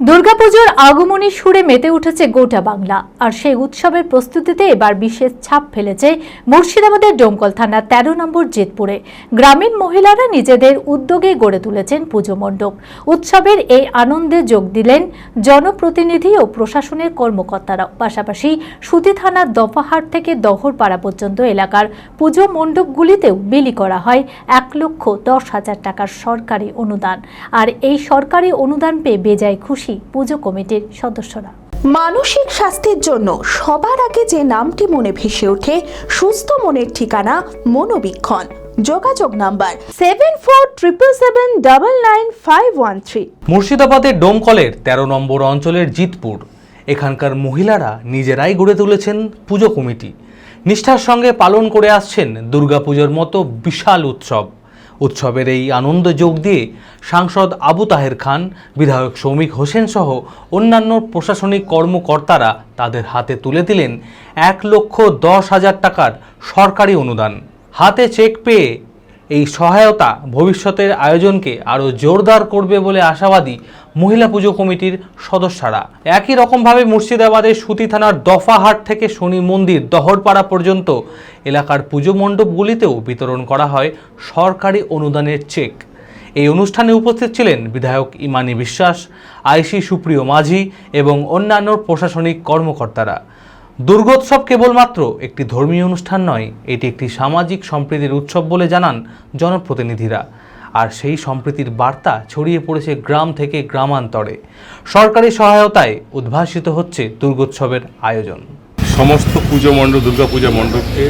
দুর্গাপুজোর আগমনী সুরে মেতে উঠেছে গোটা বাংলা। আর সেই উৎসবের প্রস্তুতিতে এবার বিশেষ ছাপ ফেলেছে মুর্শিদাবাদের ডোমকল থানার তেরো নম্বর জেতপুরে। গ্রামীণ মহিলারা নিজেদের উদ্যোগে গড়ে তুলেছেন পুজো মণ্ডপ। উৎসবের এই আনন্দে যোগ দিলেন জনপ্রতিনিধি ও প্রশাসনের কর্মকর্তারা। পাশাপাশি সুতি থানার দফাহাট থেকে দহরপাড়া পর্যন্ত এলাকার পুজো মণ্ডপগুলিতেও বিলি করা হয় এক লক্ষ দশ হাজার টাকার সরকারি অনুদান। আর এই সরকারি অনুদান পেয়ে বেজায় খুশি পুজো কমিটির সদস্যরা। মানসিক স্বাস্থ্যের জন্য সবার আগে যে নামটি মনে ভেসে ওঠে সুস্থ মনের ঠিকানা মনোবীক্ষণ। যোগাযোগ number seven four triple seven double nine five one three মুর্শিদাবাদের ডোমকলের ১৩ নম্বর অঞ্চলের জিতপুর। এখানকার মহিলারা নিজেরাই গড়ে তুলেছেন পুজো কমিটি। নিষ্ঠার সঙ্গে পালন করে আসছেন দুর্গাপুজোর মতো বিশাল উৎসব। উৎসবের এই আনন্দ যোগ দিয়ে সাংসদ আবু তাহের খান, বিধায়ক শৌমিক হোসেন সহ অন্যান্য প্রশাসনিক কর্মকর্তারা তাদের হাতে তুলে দিলেন এক লক্ষ দশ হাজার টাকার সরকারি অনুদান। হাতে চেক পেয়ে এই সহায়তা ভবিষ্যতের আয়োজনকে আরও জোরদার করবে বলে আশাবাদী মহিলা পুজো কমিটির সদস্যরা। একই রকমভাবে মুর্শিদাবাদের সুতি থানার দফাহাট থেকে শনি মন্দির দহরপাড়া পর্যন্ত এলাকার পুজো মণ্ডপগুলিতেও বিতরণ করা হয় সরকারি অনুদানের চেক। এই অনুষ্ঠানে উপস্থিত ছিলেন বিধায়ক ইমানি বিশ্বাস, আইসি সুপ্রিয় মাঝি এবং অন্যান্য প্রশাসনিক কর্মকর্তারা। দুর্গোৎসব কেবলমাত্র একটি ধর্মীয় অনুষ্ঠান নয়, এটি একটি সামাজিক সম্প্রীতির উৎসব বলে জানান জনপ্রতিনিধিরা। আর সেই সম্প্রীতির বার্তা ছড়িয়ে পড়েছে গ্রাম থেকে গ্রামান্তরে। সরকারি সহায়তায় উদ্ভাসিত হচ্ছে দুর্গোৎসবের আয়োজন। সমস্ত পুজো মণ্ডপ দুর্গা পূজা মণ্ডপকে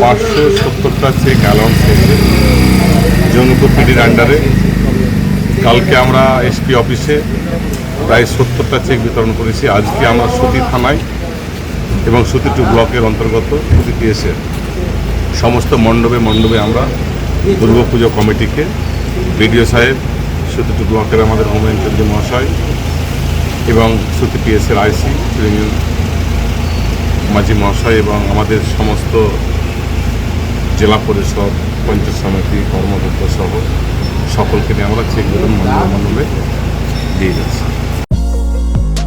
পাঁচশো সত্তরটা চেক অ্যালাউন্স জনপুর আন্ডারে কালকে আমরা এসপি অফিসে প্রায় সত্তরটা চেক বিতরণ করেছি। আজকে আমরা সতী থানায় এবং সুতি টু ব্লকের অন্তর্গত সুতি পিএসে সমস্ত মণ্ডপে মণ্ডপে আমরা দুর্গা পুজো কমিটিকে, বিডিও সাহেব সুতি টু ব্লকের আমাদের হোম ইন্টার্জি মহাশয় এবং সুতি পিএসের আইসি মাঝি মহাশয় এবং আমাদের সমস্ত জেলা পরিষদ, পঞ্চায়েত সমিতি, কর্মকর্তা সহ সকলকে নিয়ে আমরা চেক বিতরণ মণ্ডলে মণ্ডলে দিয়ে যাচ্ছি।